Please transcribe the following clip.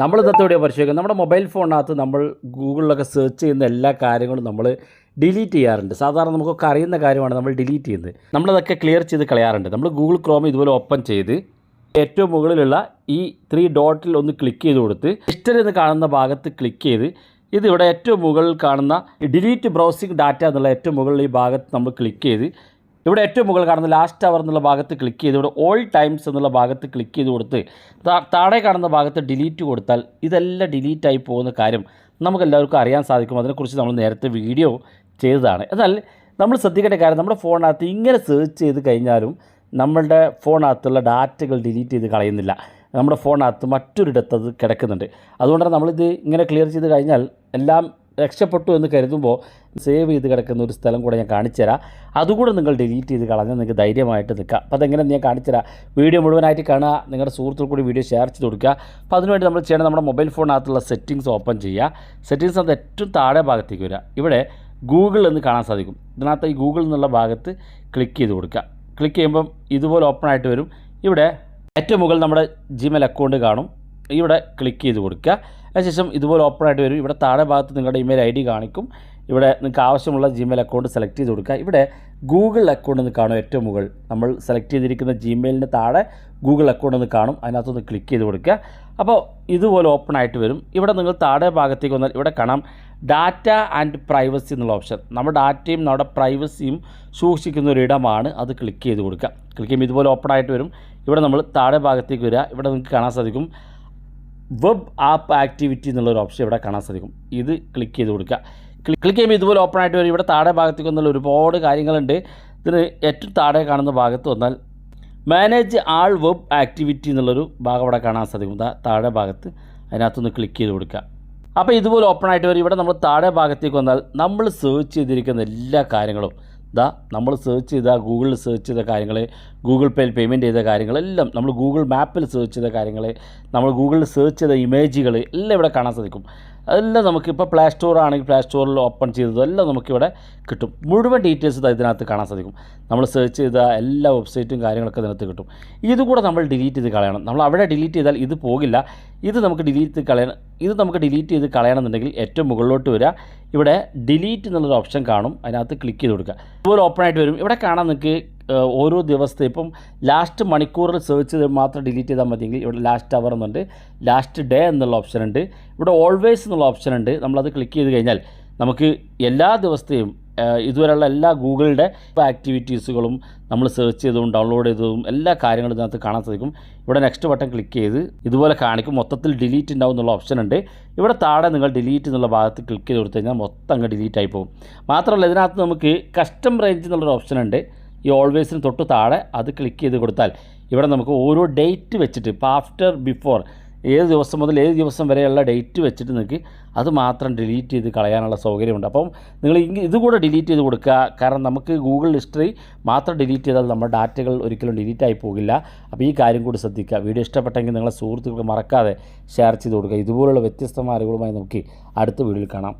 നമ്മൾ ഇന്നത്തെ വീഡിയോ പരിശോധിക്കുക നമ്മുടെ മൊബൈൽ ഫോണിനകത്ത് നമ്മൾ ഗൂഗിളിലൊക്കെ സെർച്ച് ചെയ്യുന്ന എല്ലാ കാര്യങ്ങളും നമ്മൾ ഡിലീറ്റ് ചെയ്യാറുണ്ട്. സാധാരണ നമുക്കൊക്കെ അറിയുന്ന കാര്യമാണ് നമ്മൾ ഡിലീറ്റ് ചെയ്യുന്നത്. നമ്മളതൊക്കെ ക്ലിയർ ചെയ്ത് കളയാറുണ്ട്. നമ്മൾ ഗൂഗിൾ ക്രോം ഇതുപോലെ ഓപ്പൺ ചെയ്ത് ഏറ്റവും മുകളിലുള്ള ഈ ത്രീ ഡോട്ടിൽ ഒന്ന് ക്ലിക്ക് ചെയ്ത് കൊടുത്ത് ഹിസ്റ്ററി എന്ന് കാണുന്ന ഭാഗത്ത് ക്ലിക്ക് ചെയ്ത് ഇതിവിടെ ഏറ്റവും മുകളിൽ കാണുന്ന ഡിലീറ്റ് ബ്രൗസിംഗ് ഡാറ്റ എന്നുള്ള ഏറ്റവും മുകളിൽ ഈ ഭാഗത്ത് നമ്മൾ ക്ലിക്ക് ചെയ്ത് ഇവിടെ ഏറ്റവും മുകളിൽ കാണുന്ന ലാസ്റ്റ് അവർ എന്നുള്ള ഭാഗത്ത് ക്ലിക്ക് ചെയ്ത് ഇവിടെ ഓൾ ടൈംസ് എന്നുള്ള ഭാഗത്ത് ക്ലിക്ക് ചെയ്ത് കൊടുത്ത് താഴെ കാണുന്ന ഭാഗത്ത് ഡിലീറ്റ് കൊടുത്താൽ ഇതെല്ലാം ഡിലീറ്റായി പോകുന്ന കാര്യം നമുക്കെല്ലാവർക്കും അറിയാൻ സാധിക്കും. അതിനെക്കുറിച്ച് നമ്മൾ നേരത്തെ വീഡിയോ ചെയ്തതാണ്. എന്നാൽ നമ്മൾ ശ്രദ്ധിക്കേണ്ട കാര്യം നമ്മുടെ ഫോണിനകത്ത് ഇങ്ങനെ സെർച്ച് ചെയ്ത് കഴിഞ്ഞാലും നമ്മളുടെ ഫോണിനകത്തുള്ള ഡാറ്റകൾ ഡിലീറ്റ് ചെയ്ത് കളയുന്നില്ല. നമ്മുടെ ഫോണിനകത്ത് മറ്റൊരിടത്ത് അത് കിടക്കുന്നുണ്ട്. അതുകൊണ്ടാണ് നമ്മളിത് ഇങ്ങനെ ക്ലിയർ ചെയ്ത് കഴിഞ്ഞാൽ എല്ലാം രക്ഷപ്പെട്ടു എന്ന് കരുതുമ്പോൾ സേവ് ചെയ്ത് കിടക്കുന്ന ഒരു സ്ഥലം കൂടെ ഞാൻ കാണിച്ചുതരാം. അതുകൂടെ നിങ്ങൾ ഡിലീറ്റ് ചെയ്ത് കളഞ്ഞാൽ നിങ്ങൾക്ക് ധൈര്യമായിട്ട് നിൽക്കാം. അപ്പോൾ അതെങ്ങനെ ഞാൻ കാണിച്ചുതരാം. വീഡിയോ മുഴുവനായിട്ട് കാണുക നിങ്ങളുടെ സുഹൃത്തുക്കൾ കൂടി വീഡിയോ ഷെയർ ചെയ്ത് കൊടുക്കുക. അപ്പോൾ അതിനുവേണ്ടി നമ്മൾ ചെയ്യണം നമ്മുടെ മൊബൈൽ ഫോണിനകത്തുള്ള സെറ്റിങ്സ് ഓപ്പൺ ചെയ്യുക. സെറ്റിങ്സ് അത് ഏറ്റവും താഴെ ഭാഗത്തേക്ക് വരിക. ഇവിടെ ഗൂഗിൾ എന്ന് കാണാൻ സാധിക്കും. ഇതിനകത്ത് ഈ ഗൂഗിൾ എന്നുള്ള ഭാഗത്ത് ക്ലിക്ക് ചെയ്ത് കൊടുക്കുക. ക്ലിക്ക് ചെയ്യുമ്പം ഇതുപോലെ ഓപ്പൺ ആയിട്ട് വരും. ഇവിടെ ഏറ്റവും മുകളിൽ നമ്മുടെ ജിമെയിൽ അക്കൗണ്ട് കാണും. ഇവിടെ ക്ലിക്ക് ചെയ്ത് കൊടുക്കുക. അതിനുശേഷം ഇതുപോലെ ഓപ്പൺ ആയിട്ട് വരും. ഇവിടെ താഴെ ഭാഗത്ത് നിങ്ങളുടെ ഇമെയിൽ ഐ ഡി കാണിക്കും. ഇവിടെ നിങ്ങൾക്ക് ആവശ്യമുള്ള ജിമെയിൽ അക്കൗണ്ട് സെലക്ട് ചെയ്ത് കൊടുക്കുക. ഇവിടെ ഗൂഗിൾ അക്കൗണ്ട് എന്ന് കാണും ഏറ്റവും മുകൾ. നമ്മൾ സെലക്ട് ചെയ്തിരിക്കുന്ന ജിമെയിലിന് താഴെ ഗൂഗിൾ അക്കൗണ്ട് എന്ന് കാണും. അതിനകത്തൊന്ന് ക്ലിക്ക് ചെയ്ത് കൊടുക്കുക. അപ്പോൾ ഇതുപോലെ ഓപ്പൺ ആയിട്ട് വരും. ഇവിടെ നിങ്ങൾ താഴെ ഭാഗത്തേക്ക് വന്നാൽ ഇവിടെ കാണാം ഡാറ്റ ആൻഡ് പ്രൈവസി എന്നുള്ള ഓപ്ഷൻ നമ്മുടെ ഡാറ്റയും നമ്മുടെ പ്രൈവസിയും സൂക്ഷിക്കുന്ന ഒരു ഇടമാണ്. അത് ക്ലിക്ക് ചെയ്ത് കൊടുക്കുക. ക്ലിക്ക് ചെയ്യുമ്പോൾ ഇതുപോലെ ഓപ്പൺ ആയിട്ട് വരും. ഇവിടെ നമ്മൾ താഴെ ഭാഗത്തേക്ക് വരിക. ഇവിടെ നിങ്ങൾക്ക് കാണാൻ സാധിക്കും. വെബ് ആപ്പ് ആക്ടിവിറ്റി എന്നുള്ളൊരു ഓപ്ഷൻ ഇവിടെ കാണാൻ സാധിക്കും. ഇത് ക്ലിക്ക് ചെയ്ത് കൊടുക്കുക. ക്ലിക്ക് ചെയ്യുമ്പോൾ ഇതുപോലെ ഓപ്പൺ ആയിട്ട് വരും. ഇവിടെ താഴെ ഭാഗത്തേക്ക് വന്നാൽ ഒരുപാട് കാര്യങ്ങളുണ്ട്. ഇതിന് ഏറ്റവും താഴെ കാണുന്ന ഭാഗത്ത് വന്നാൽ മാനേജ് ആൾ വെബ് ആക്ടിവിറ്റി എന്നുള്ളൊരു ഭാഗം ഇവിടെ കാണാൻ സാധിക്കും. താഴെ ഭാഗത്ത് അതിനകത്തൊന്ന് ക്ലിക്ക് ചെയ്ത് കൊടുക്കുക. അപ്പോൾ ഇതുപോലെ ഓപ്പൺ ആയിട്ട് വരും. ഇവിടെ നമ്മൾ താഴെ ഭാഗത്തേക്ക് വന്നാൽ നമ്മൾ സെർച്ച് ചെയ്തിരിക്കുന്ന എല്ലാ കാര്യങ്ങളും ഇതാ നമ്മൾ സെർച്ച് ചെയ്ത ഗൂഗിളിൽ സെർച്ച് ചെയ്ത കാര്യങ്ങൾ ഗൂഗിൾ പേയിൽ പേയ്മെന്റ് ചെയ്ത കാര്യങ്ങളെല്ലാം നമ്മൾ ഗൂഗിൾ മാപ്പിൽ സെർച്ച് ചെയ്ത കാര്യങ്ങൾ നമ്മൾ ഗൂഗിളിൽ സെർച്ച് ചെയ്ത ഇമേജുകൾ എല്ലാം ഇവിടെ കാണാൻ സാധിക്കും. അതെല്ലാം നമുക്ക് ഇപ്പോൾ പ്ലേ സ്റ്റോർ ആണെങ്കിൽ പ്ലേ സ്റ്റോറിൽ ഓപ്പൺ ചെയ്തതും എല്ലാം നമുക്കിവിടെ കിട്ടും. മുഴുവൻ ഡീറ്റെയിൽസ് ഇതാ ഇതിനകത്ത് കാണാൻ സാധിക്കും. നമ്മൾ സെർച്ച് ചെയ്ത എല്ലാ വെബ്സൈറ്റും കാര്യങ്ങളൊക്കെ ഇതിനകത്ത് കിട്ടും. ഇതുകൂടെ നമ്മൾ ഡിലീറ്റ് ചെയ്ത് കളയണം. നമ്മൾ അവിടെ ഡിലീറ്റ് ചെയ്താൽ ഇത് പോകില്ല. ഇത് നമുക്ക് ഡിലീറ്റ് ചെയ്ത് കളയണം. ഇത് നമുക്ക് ഡിലീറ്റ് ചെയ്ത് കളയണമെന്നുണ്ടെങ്കിൽ ഏറ്റവും മുകളിലോട്ട് വരിക. ഇവിടെ ഡിലീറ്റ് എന്നുള്ളൊരു ഓപ്ഷൻ കാണും. അതിനകത്ത് ക്ലിക്ക് ചെയ്ത് കൊടുക്കുക. ഇതുപോലെ ഓപ്പൺ ആയിട്ട് വരും. ഇവിടെ കാണാൻ നിങ്ങൾക്ക് ഓരോ ദിവസത്തെ ഇപ്പം ലാസ്റ്റ് മണിക്കൂറിൽ സെർച്ച് ചെയ്ത് മാത്രം ഡിലീറ്റ് ചെയ്താൽ മതിയെങ്കിൽ ഇവിടെ ലാസ്റ്റ് അവർ എന്നുണ്ട്. ലാസ്റ്റ് ഡേ എന്നുള്ള ഓപ്ഷൻ ഉണ്ട്. ഇവിടെ ഓൾവേസ് എന്നുള്ള ഓപ്ഷൻ ഉണ്ട്. നമ്മളത് ക്ലിക്ക് ചെയ്ത് കഴിഞ്ഞാൽ നമുക്ക് എല്ലാ ദിവസത്തെയും ഇതുവരെയുള്ള എല്ലാ ഗൂഗിളിന്റെ ആക്ടിവിറ്റീസുകളും നമ്മൾ സെർച്ച് ചെയ്തതും ഡൗൺലോഡ് ചെയ്തതും എല്ലാ കാര്യങ്ങളും ഇതിനകത്ത് കാണാൻ സാധിക്കും. ഇവിടെ നെക്സ്റ്റ് ബട്ടൺ ക്ലിക്ക് ചെയ്ത് ഇതുപോലെ കാണിക്കും. മൊത്തത്തിൽ ഡിലീറ്റ് ഉണ്ടാവും എന്നുള്ള ഓപ്ഷൻ ഉണ്ട്. ഇവിടെ താഴെ നിങ്ങൾ ഡിലീറ്റ് എന്നുള്ള ഭാഗത്ത് ക്ലിക്ക് ചെയ്ത് കൊടുത്തു കഴിഞ്ഞാൽ മൊത്തം അങ്ങ് ഡിലീറ്റ് ആയി പോകും. മാത്രമല്ല ഇതിനകത്ത് നമുക്ക് കസ്റ്റം റേഞ്ച് എന്നുള്ളൊരു ഓപ്ഷൻ ഉണ്ട്. ഈ ഓൾവേസിന് തൊട്ട് താഴെ അത് ക്ലിക്ക് ചെയ്ത് കൊടുത്താൽ ഇവിടെ നമുക്ക് ഓരോ ഡേറ്റ് വെച്ചിട്ട് ഇപ്പോൾ ആഫ്റ്റർ ബിഫോർ ഏത് ദിവസം മുതൽ ഏത് ദിവസം വരെയുള്ള ഡേറ്റ് വെച്ചിട്ട് നിങ്ങൾക്ക് അത് മാത്രം ഡിലീറ്റ് ചെയ്ത് കളയാനുള്ള സൗകര്യമുണ്ട്. അപ്പം നിങ്ങൾ ഇതുകൂടെ ഡിലീറ്റ് ചെയ്ത് കൊടുക്കുക. കാരണം നമുക്ക് ഗൂഗിൾ ഹിസ്റ്ററി മാത്രം ഡിലീറ്റ് ചെയ്താൽ നമ്മുടെ ഡാറ്റകൾ ഒരിക്കലും ഡിലീറ്റ് ആയി പോകില്ല. അപ്പോൾ ഈ കാര്യം കൂടി ശ്രദ്ധിക്കുക. വീഡിയോ ഇഷ്ടപ്പെട്ടെങ്കിൽ നിങ്ങളെ സുഹൃത്തുക്കൾക്ക് മറക്കാതെ ഷെയർ ചെയ്ത് കൊടുക്കുക. ഇതുപോലുള്ള വ്യത്യസ്തമായ അറിവുകളുമായി നമുക്ക് അടുത്ത വീഡിയോയിൽ കാണാം.